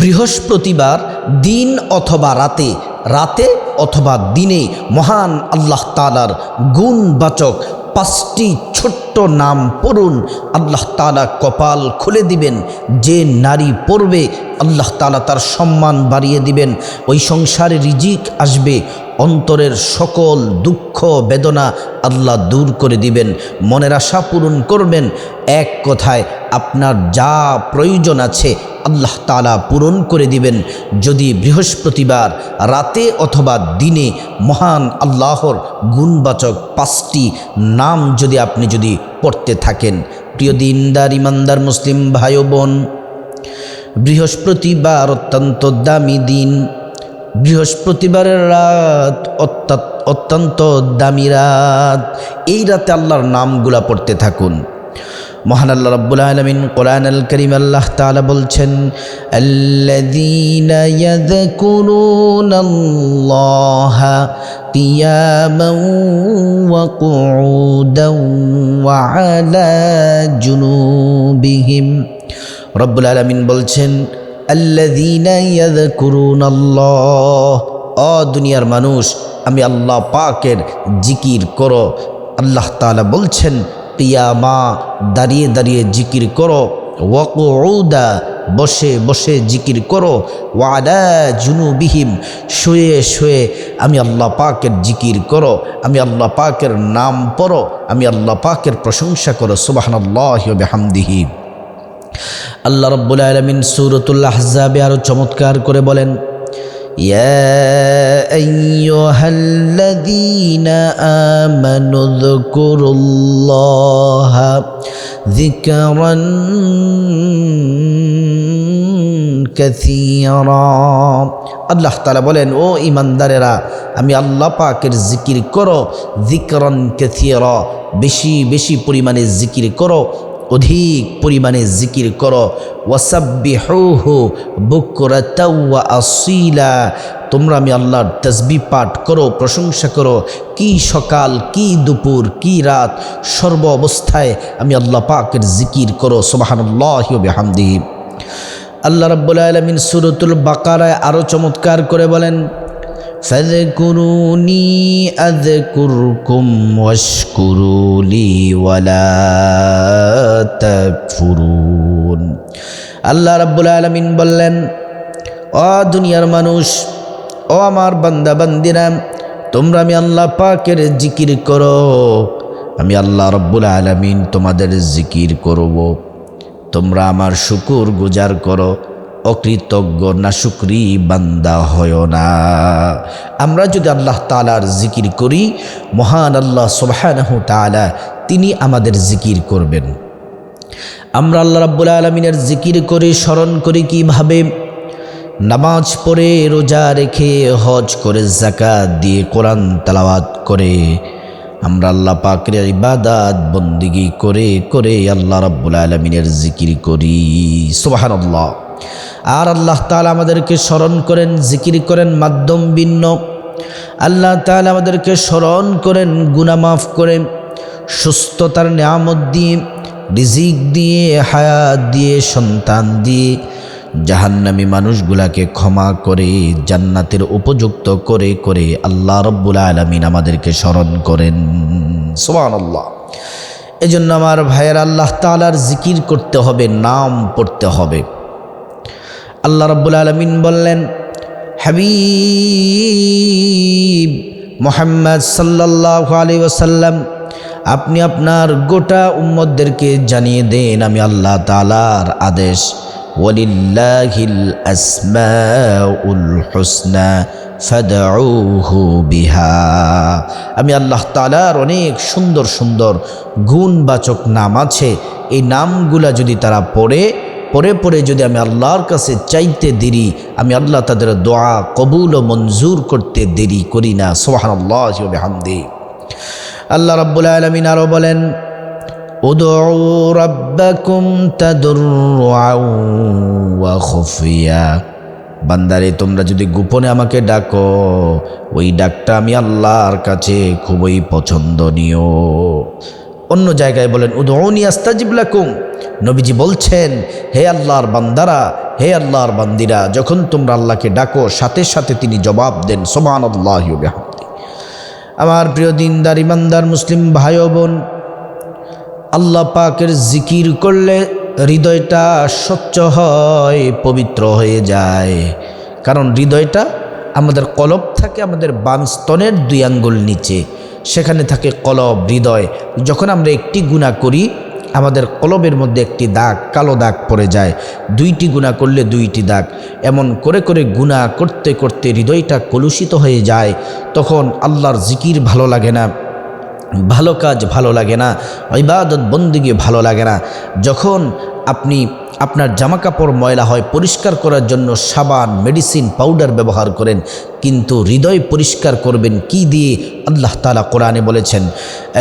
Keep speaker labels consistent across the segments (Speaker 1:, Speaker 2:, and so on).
Speaker 1: বৃহস্পতিবার, দিন অথবা রাতে রাতে অথবা দিনে মহান আল্লাহ তালার গুণবাচক পাঁচটি ছোট্ট নাম পড়ুন। আল্লাহ তালা কপাল খুলে দিবেন, যে নারী পড়বে, আল্লাহ তালা তার সম্মান বাড়িয়ে দিবেন। ওই সংসারে রিজিক আসবে অন্তরের সকল দুঃখ, বেদনা আল্লাহ দূর করে দিবেন। মনের আশা পূরণ করবেন। এক কথায় আপনার যা প্রয়োজন আছে আল্লাহ তালা পূরণ করে দিবেন। যদি বৃহস্পতিবার রাতে অথবা দিনে মহান আল্লাহর গুণবাচক পাঁচটি নাম যদি আপনি যদি পড়তে থাকেন। প্রিয় দিনদার, ইমানদার, মুসলিম ভাই বোন, বৃহস্পতিবার অত্যন্ত দামি দিন। বৃহস্পতিবারের রাত অত্যা- অত্যন্ত দামি রাত। এই রাতে আল্লাহর নামগুলা পড়তে থাকুন। মহান আল্লাহ রাব্বুল আলামিন কোরআন আল করিম আল্লাহ তাআলা বলছেন, আল্লাযীনা ইয়াযকুরুনাল্লাহা রব্বুল আলামিন বলছেন ইয়াযকুরুনাল্লাহ। অ দুনিয়ার মানুষ, আমি আল্লাহ পাকের জিকির করো। আল্লাহ তালা বলছেন, কিয়ামা দাঁড়িয়ে দাঁড়িয়ে জিকির করো ওয়াকুদা বসে বসে জিকির করো ওয়াদা জুনুবিহিম, শুয়ে শুয়ে আমি আল্লাহ পাকের জিকির করো, আমি আল্লাহ পাকের নাম পড়ো, আমি আল্লাহ পাকের প্রশংসা করো সুবাহান্লাহ বেহামদিহি। আল্লাহ রব্বুল আলমিন সুরতুল্লাহ আহজাবে আরও চমৎকার করে বলেন يا أيها الذين آمنوا اذكروا الله ذكرا كثيرا আল্লাহ তালা বলেন ও ইমানদারেরা আমি আল্লাহ পাকের জিকির করো জিকরন কেথিয়র বেশি বেশি পরিমাণে জিকির করো অধিক পরিমাণে জিকির করো। ওয়াসাব্বিহুহু বুকরাতাও ওয়া আসিলা। তোমরা আমি আল্লাহর তসবি পাঠ করো, প্রশংসা করো। কি সকাল, কি দুপুর, কি রাত, সর্ব অবস্থায় আমি আল্লাহ পাকের জিকির করো। সুবহানাল্লাহি ওয়া বিহামদিহি। আল্লাহ রাব্বুল আলামিন সুরতুল বাকারায় আরও চমৎকার করে বলেন فاذكروني أذكركم واشكروا لي ولا تكفرون আল্লাহ রাব্বুল আলামিন বললেন ও দুনিয়ার মানুষ ও আমার বান্দা বান্দিরা তোমরা আমি আল্লাহ পাকের জিকির করো আমি আল্লাহ রব্বুল আলামিন তোমাদের জিকির করব তোমরা আমার শুকুর গুজার করো অকৃতজ্ঞ না শুক্রি বান্দা হয় না। আমরা যদি আল্লাহ তালার জিকির করি, মহান আল্লাহ সুবহানাহু তাআলা তিনি আমাদের জিকির করবেন। আমরা আল্লাহ রাব্বুল আলমিনের জিকির করে, স্মরণ করি কীভাবে নামাজ পড়ে, রোজা রেখে, হজ করে জাকাত দিয়ে কোরআন তালাওয়াত করে, আমরা আল্লাহ পাকের ইবাদাত, বন্দিগি করে করে আল্লাহ রাব্বুল আলমিনের জিকির করি। সুবাহান আল্লাহ আর আল্লাহ তাআলা আমাদেরকে স্মরণ করেন, জিকির করেন, মাধ্যম ভিন্ন। আল্লাহ তাআলা আমাদেরকে স্মরণ করেন গুনামাফ করেন, সুস্থতার নিয়ামত দিয়ে, রিজিক দিয়ে, হায়াত দিয়ে, সন্তান দিয়ে, জাহান্নামী মানুষগুলাকে ক্ষমা করে, জান্নাতের উপযুক্ত করে করে আল্লাহ রব্বুল আলমিন আমাদেরকে স্মরণ করেন। সোমান আল্লাহ এই জন্য আমার ভাইয়ের, আল্লাহ তালার জিকির করতে হবে, নাম পড়তে হবে। আল্লাহ রব্বুল আলমিন বললেন, হাবিব মোহাম্মদ সাল্লাহ আলী ওসাল্লাম আপনি আপনার গোটা উম্মদদেরকে জানিয়ে দেন, আমি আল্লাহ তালার আদেশ হুসনা বিহা। আমি আল্লাহ তালার অনেক সুন্দর সুন্দর গুণবাচক নাম আছে, এই নামগুলা যদি তারা পড়ে পরে পরে যদি আমি আল্লাহর কাছে চাইতে দেরি আমি আল্লাহ তাদের দোয়া কবুল ও মঞ্জুর করতে দেরি করি না সোহান আল্লাহ হামদে আল্লাহ রাব্বুল আলমিন আরও বলেন ادعوا ربكم تضرعا وخفيا বান্দারে তোমরা যদি গোপনে আমাকে ডাকো ওই ডাকটা আমি আল্লাহর কাছে খুবই পছন্দনীয় অন্য জায়গায় বলেন উদৌনি আস্তাজিবলাকুম নবীজি বলছেন, হে আল্লাহর বান্দারা, হে আল্লাহর বান্দিরা, যখন তোমরা আল্লাহকে ডাকো, সাথে সাথে তিনি জবাব দেন সোমান আল্লাহ আমার প্রিয় দিনদার, ইমানদার, মুসলিম ভাই বোন আল্লাহ পাকের জিকির করলে হৃদয়টা স্বচ্ছ হয়, পবিত্র হয়ে যায়। কারণ হৃদয়টা আমাদের কলব থাকে, আমাদের বাম স্তনের দুই আঙ্গুল নিচে। সেখানে থাকে কলব, হৃদয়। যখন আমরা একটি গুণা করি, আমাদের কলবের মধ্যে একটি দাগ, কালো দাগ পড়ে যায়। দুইটি গুণা করলে দুইটি দাগ। এমন করে করে গুণা করতে করতে হৃদয়টা কলুষিত হয়ে যায়, তখন আল্লাহর জিকির ভালো লাগে না। ভালো কাজ ভালো লাগে না। ইবাদত বন্দিকে ভালো লাগে না। যখন আপনি আপনার জামা কাপড় ময়লা হয় পরিষ্কার করার জন্য সাবান মেডিসিন পাউডার ব্যবহার করেন কিন্তু হৃদয় পরিষ্কার করবেন কি দিয়ে আল্লাহ তালা কোরআনে বলেছেন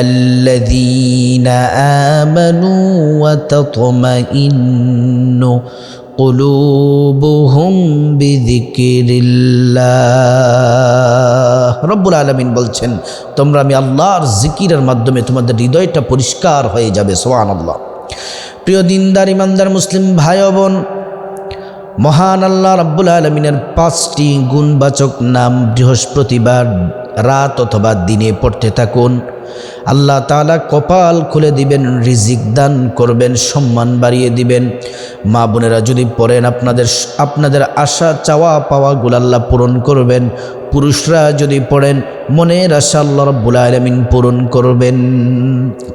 Speaker 1: আল্লাযীনা আমানু ওয়া তাতমাইন্নু قلوبهم بذكر الله রব্বুল আলমিন বলছেন তোমরা আমি আল্লাহর জিকিরের মাধ্যমে তোমাদের হৃদয়টা পরিষ্কার হয়ে যাবে সোহান আল্লাহ প্রিয় দিনদার, ইমানদার, মুসলিম ভাই বোন, মহান আল্লাহ রব্বুল আলমিনের পাঁচটি গুণবাচক নাম বৃহস্পতিবার রাত অথবা দিনে পড়তে থাকুন। আল্লাহ তালা কপাল খুলে দিবেন, রিজিক দান করবেন, সম্মান বাড়িয়ে দিবেন। মা বোনেরা যদি পড়েন, আপনাদের আপনাদের আশা, চাওয়া, পাওয়াগুলো আল্লাহ পূরণ করবেন। পুরুষরা যদি পড়েন মনের আশা রব্বুল আলমিন পূরণ করবেন।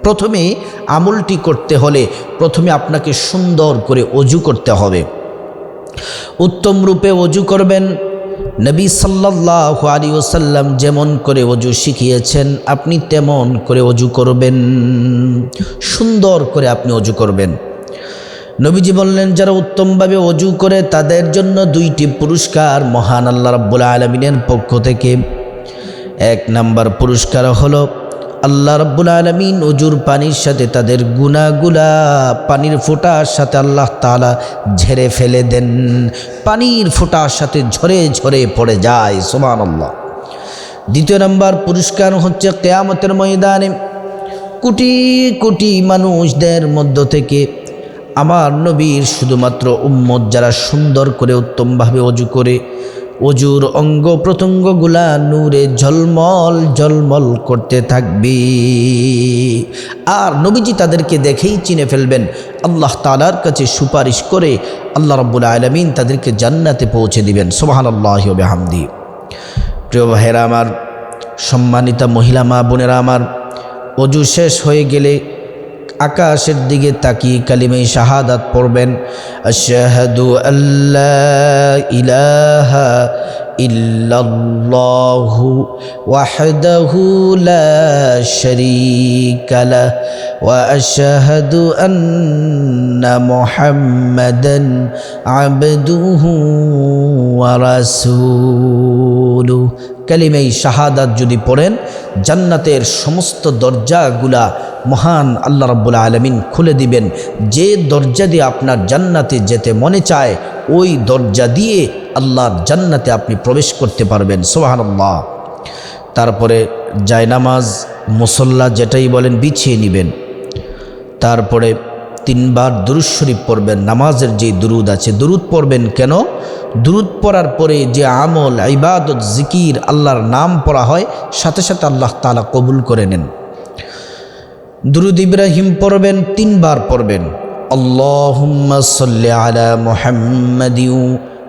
Speaker 1: প্রথমে আমলটি করতে হলে প্রথমে আপনাকে সুন্দর করে অজু করতে হবে। উত্তম রূপে অজু করবেন। নবী সাল্লাহ আলী ওসাল্লাম যেমন করে অজু শিখিয়েছেন, আপনি তেমন করে অজু করবেন। সুন্দর করে আপনি অজু করবেন। নবীজি বললেন, যারা উত্তমভাবে অজু করে তাদের জন্য দুইটি পুরস্কার মহান আল্লাহ রাব্বুল আলমিনের পক্ষ থেকে। এক নাম্বার পুরস্কার হলো, আল্লাহ রব্বুল আলমিন অজুর পানির সাথে তাদের গুনাগুলা পানির ফোঁটার সাথে আল্লাহ তালা ঝেড়ে ফেলে দেন। পানির ফোঁটার সাথে ঝরে ঝরে পড়ে যায় সোমান আল্লাহ দ্বিতীয় নম্বর পুরস্কার হচ্ছে কেয়ামতের ময়দানে। কোটি কোটি মানুষদের মধ্য থেকে আমার নবীর শুধুমাত্র উম্মত যারা সুন্দর করে, উত্তমভাবে অজু করে, অজুর অঙ্গ প্রত্যঙ্গগুলা নূরে ঝলমল ঝলমল করতে থাকবে। আর নবীজি তাদেরকে দেখেই চিনে ফেলবেন, আল্লাহ তালার কাছে সুপারিশ করে আল্লাহ রব্বুল আলমিন তাদেরকে জান্নাতে পৌঁছে দিবেন। সোহান আল্লাহ হামদি প্রিয় ভাইয়েরা আমার, সম্মানিতা মহিলা মা বোনেরা আমার, অজু শেষ হয়ে গেলে আকাশের দিকে তাকিয়ে কালিমে শাহাদাত পড়বেন আশহাদু আল্লাহ ইলাহা ওয়াহদাহু লা শারীকা লাহ ওয়া আশহাদু আন্না মুহাম্মাদান আবদুহু ওয়া রাসূলুহু। কালিমাই শাহাদাত যদি পড়েন, জান্নাতের সমস্ত দরজাগুলা মহান আল্লাহ রব্বুল আলমিন খুলে দিবেন। যে দরজা দিয়ে আপনার জান্নাতে যেতে মনে চায়, ওই দরজা দিয়ে আল্লাহর জান্নাতে আপনি প্রবেশ করতে পারবেন সোহান আল্লাহ তারপরে জায়নামাজ, মুসল্লা যেটাই বলেন বিছিয়ে নেবেন। তারপরে তিনবার দুরুদ শরীফ পড়বেন, নামাজের যে দুরুদ আছে, দুরুদ পড়বেন কেন? দুরুদ পড়ার পরে যে আমল, ইবাদত, জিকির আল্লাহর নাম পড়া হয়, সাথে সাথে আল্লাহ তালা কবুল করে নেন। দুরুদ ইব্রাহিম পড়বেন, তিনবার পড়বেন। আল্লাহুম্মা সাল্লি আলা মুহাম্মাদ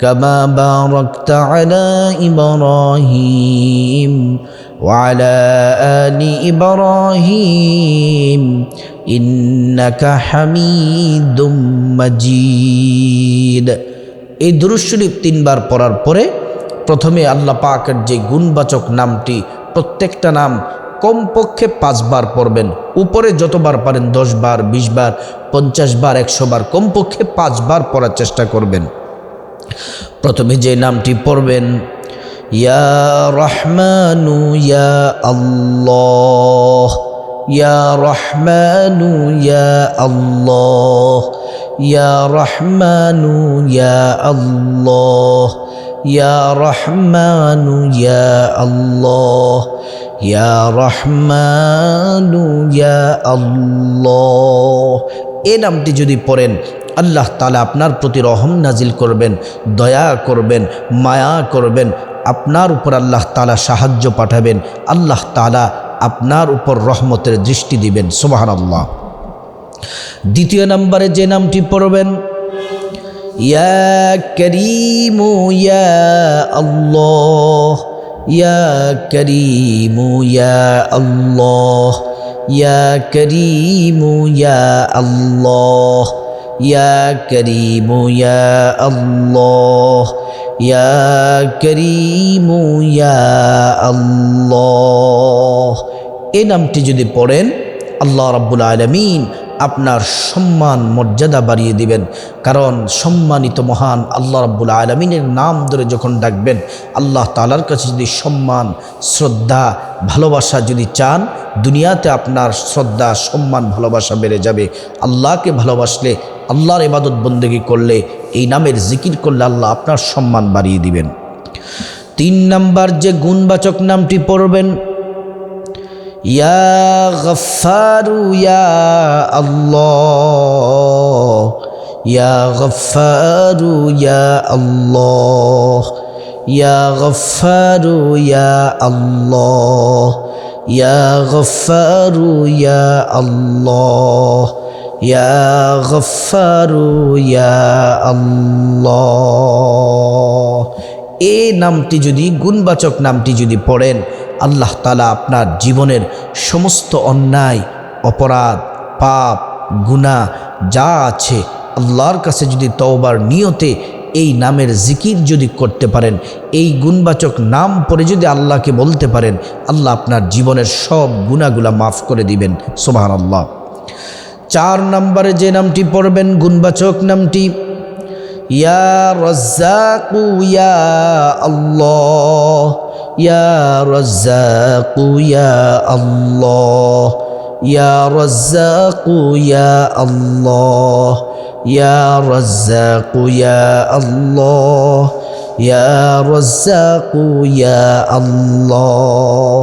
Speaker 1: كما باركت على إبراهيم وعلى آل إبراهيم إنك حميد مجيد এই দুরুদ শরীফ তিনবার পড়ার পরে প্রথমে আল্লাহ পাকের যে গুণবাচক নামটি প্রত্যেকটা নাম কমপক্ষে পাঁচবার পড়বেন উপরে যতবার পারেন দশ বার বিশ বার পঞ্চাশ বার একশো বার কমপক্ষে পাঁচবার পড়ার চেষ্টা করবেন প্রথমে যে নামটি পড়বেন, ইয়া রহমানু ইয়া আল্লাহ, ইয়া রহমানু ইয়া আল্লাহ, ইয়া রহমানু ইয়া আল্লাহ, ইয়া রহমানু ইয়া আল্লাহ, ইয়া রহমানু ইয়া আল্লাহ। এ নামটি যদি পড়েন আল্লাহ তালা আপনার প্রতি রহম নাজিল করবেন, দয়া করবেন, মায়া করবেন, আপনার উপর আল্লাহ তালা সাহায্য পাঠাবেন, আল্লাহ তালা আপনার উপর রহমতের দৃষ্টি দিবেন সোবাহান আল্লাহ দ্বিতীয় নম্বরে যে নামটি পড়বেন, ইয়া করিমু ইয়া আল্লাহ, ইয়া করিমু ইয়া আল্লাহ, ইয়া করিমু ইয়া আল্লাহ। ইয়া করিমু ইয়া আল্লাহ ইয়া করিমু ইয়া আল্লাহ এই নামটি যদি পড়েন, আল্লাহ রাব্বুল আলমিন আপনার সম্মান মর্যাদা বাড়িয়ে দিবেন। কারণ সম্মানিত মহান আল্লাহ রাব্বুল আলমিনের নাম ধরে যখন ডাকবেন, আল্লাহ তালার কাছে যদি সম্মান, শ্রদ্ধা, ভালোবাসা যদি চান, দুনিয়াতে আপনার শ্রদ্ধা, সম্মান, ভালোবাসা বেড়ে যাবে। আল্লাহকে ভালোবাসলে আল্লাহর ইবাদত বন্দেগি করলে এই নামের জিকির করলে আল্লাহ আপনার সম্মান বাড়িয়ে দিবেন। তিন নাম্বার যে গুণবাচক নামটি পড়বেন, ইয়া ইয়া ইয়া ইয়া আল্লাহ ইয়া গফারু ইয়া আল্লাহ। এই নামটি যদি, গুণবাচক নামটি যদি পড়েন, আল্লাহ তালা আপনার জীবনের সমস্ত অন্যায়, অপরাধ, পাপ গুণা যা আছে আল্লাহর কাছে যদি তওবার নিয়তে এই নামের জিকির যদি করতে পারেন, এই গুণবাচক নাম পরে যদি আল্লাহকে বলতে পারেন, আল্লাহ আপনার জীবনের সব গুণাগুলা মাফ করে দিবেন। সোবাহান আল্লাহ চার নম্বরে যে নামটি পড়বেন, গুণবাচক নামটি, ইয়া রজ্জাকু, ইয়া আল্লাহ, ইয়া রজ্জাকু, ইয়া আল্লাহ, ইয়া রজ্জাকু, ইয়া আল্লাহ, ইয়া রজ্জাকু, ইয়া আল্লাহ, ইয়া রজ্জাকু, ইয়া আল্লাহ।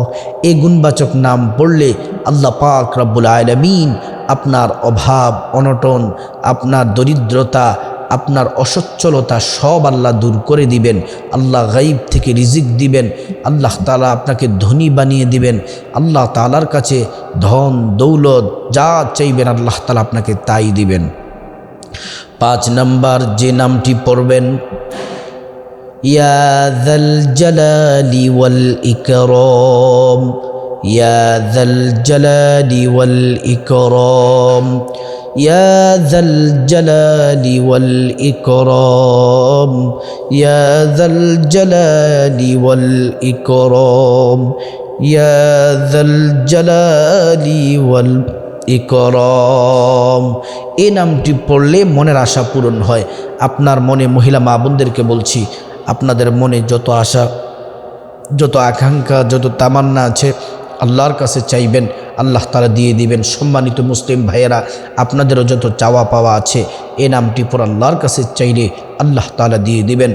Speaker 1: এই গুণবাচক নাম পড়লে আল্লাহ পাক রব্বুল আলমিন আপনার অভাব, অনটন, আপনার দরিদ্রতা, আপনার অসচ্ছলতা সব আল্লাহ দূর করে দিবেন। আল্লাহ গাইব থেকে রিজিক দিবেন। আল্লাহ তালা আপনাকে ধনী বানিয়ে দিবেন। আল্লাহ তালার কাছে ধন, দৌলত যা চাইবেন আল্লাহ তালা আপনাকে তাই দিবেন। পাঁচ নাম্বার, যে নামটি পড়বেন ইয়াদল জালালি ওয়াল ইকরম। ইয়াদল জালালি ওয়াল ইকরম يا ذا الجلال والإكرام يا ذا الجلال والإكرام يا ذا الجلال والإكرام এই নামটি পড়লে মনের আশা পূরণ হয় আপনার মনে মহিলা মা বোনদেরকে বলছি আপনাদের মনে যত আশা যত আকাঙ্ক্ষা যত তামান্না আছে আল্লাহর কাছে চাইবেন, আল্লাহ তারা দিয়ে দিবেন। সম্মানিত মুসলিম ভাইয়েরা, আপনাদেরও যত চাওয়া পাওয়া আছে, এ নামটি পর আল্লাহর কাছে চাইলে আল্লাহ তালা দিয়ে দিবেন।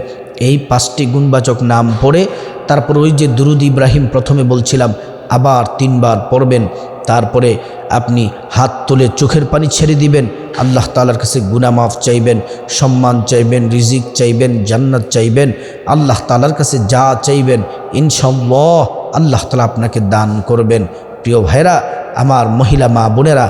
Speaker 1: এই পাঁচটি গুণবাচক নাম পড়ে, তারপর ওই যে দুরুদ ইব্রাহিম প্রথমে বলছিলাম, আবার তিনবার পড়বেন। তারপরে আপনি হাত তুলে চোখের পানি ছেড়ে দিবেন, আল্লাহ তালার কাছে গুনামাফ চাইবেন, সম্মান চাইবেন, রিজিক চাইবেন, জান্নাত চাইবেন, আল্লাহ তালার কাছে যা চাইবেন ইনশাল্লাহ আল্লাহ তালা আপনাকে দান করবেন। প্রিয় ভাইরা আমার মহিলা মা বোনেরা,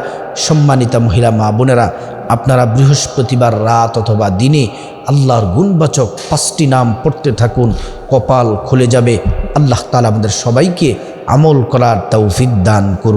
Speaker 1: সম্মানিতা মহিলা মা বোনেরা, আপনারা বৃহস্পতিবার রাত অথবা দিনে আল্লাহর গুণবাচক পাঁচটি নাম পড়তে থাকুন, কপাল খুলে যাবে। আল্লাহ তালা আমাদের সবাইকে আমল করার তৌফিক দান করুন।